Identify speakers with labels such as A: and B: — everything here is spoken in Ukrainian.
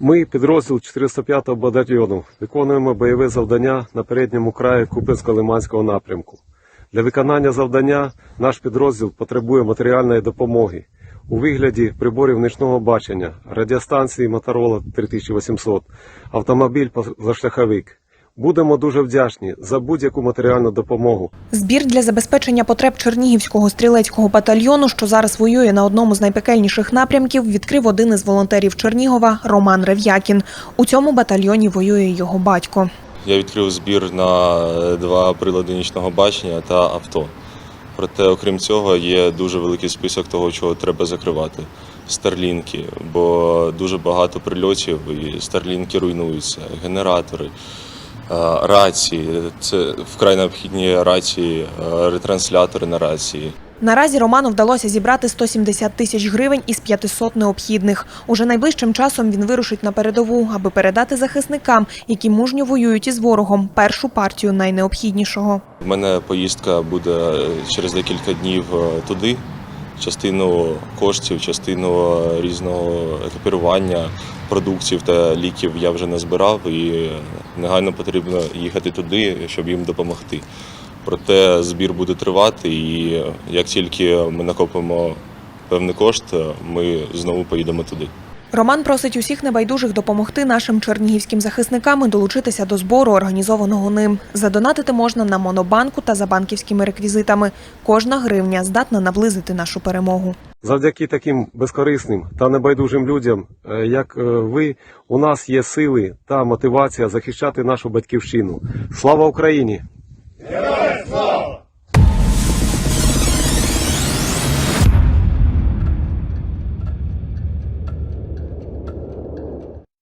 A: Ми, підрозділ 405-го батальйону, виконуємо бойове завдання на передньому краї Купинсько-Лиманського напрямку. Для виконання завдання наш підрозділ потребує матеріальної допомоги у вигляді приборів нічного бачення, радіостанції Моторола 3800, автомобіль позашляховик. Будемо дуже вдячні за будь-яку матеріальну допомогу.
B: Збір для забезпечення потреб Чернігівського стрілецького батальйону, що зараз воює на одному з найпекельніших напрямків, відкрив один із волонтерів Чернігова Роман Рев'якін. У цьому батальйоні воює його батько.
C: Я відкрив збір на е, два прилади нічного бачення та авто. Проте, окрім цього, є дуже великий список того, чого треба закривати. Старлінки, бо дуже багато прильотів і старлінки руйнуються, генератори, рації. Це вкрай необхідні рації, е, ретранслятори на рації.
B: Наразі Роману вдалося зібрати 170 тисяч гривень із 500 необхідних. Уже найближчим часом він вирушить на передову, аби передати захисникам, які мужньо воюють із ворогом, першу партію найнеобхіднішого.
C: У мене поїздка буде через декілька днів е, туди. Частину коштів, частину е, різного екіпірування, продуктів та ліків я вже не збирав, і негайно потрібно їхати туди, щоб їм допомогти. Проте збір буде тривати, і як тільки ми накопимо певний кошт, ми знову поїдемо туди.
B: Роман просить усіх небайдужих допомогти нашим чернігівським захисникам і долучитися до збору, організованого ним. Задонатити можна на монобанку та за банківськими реквізитами. Кожна гривня здатна наблизити нашу перемогу.
A: Завдяки таким безкорисним та небайдужим людям, е, як е, ви, у нас є сили та мотивація захищати нашу батьківщину. Слава Україні! Героям слава!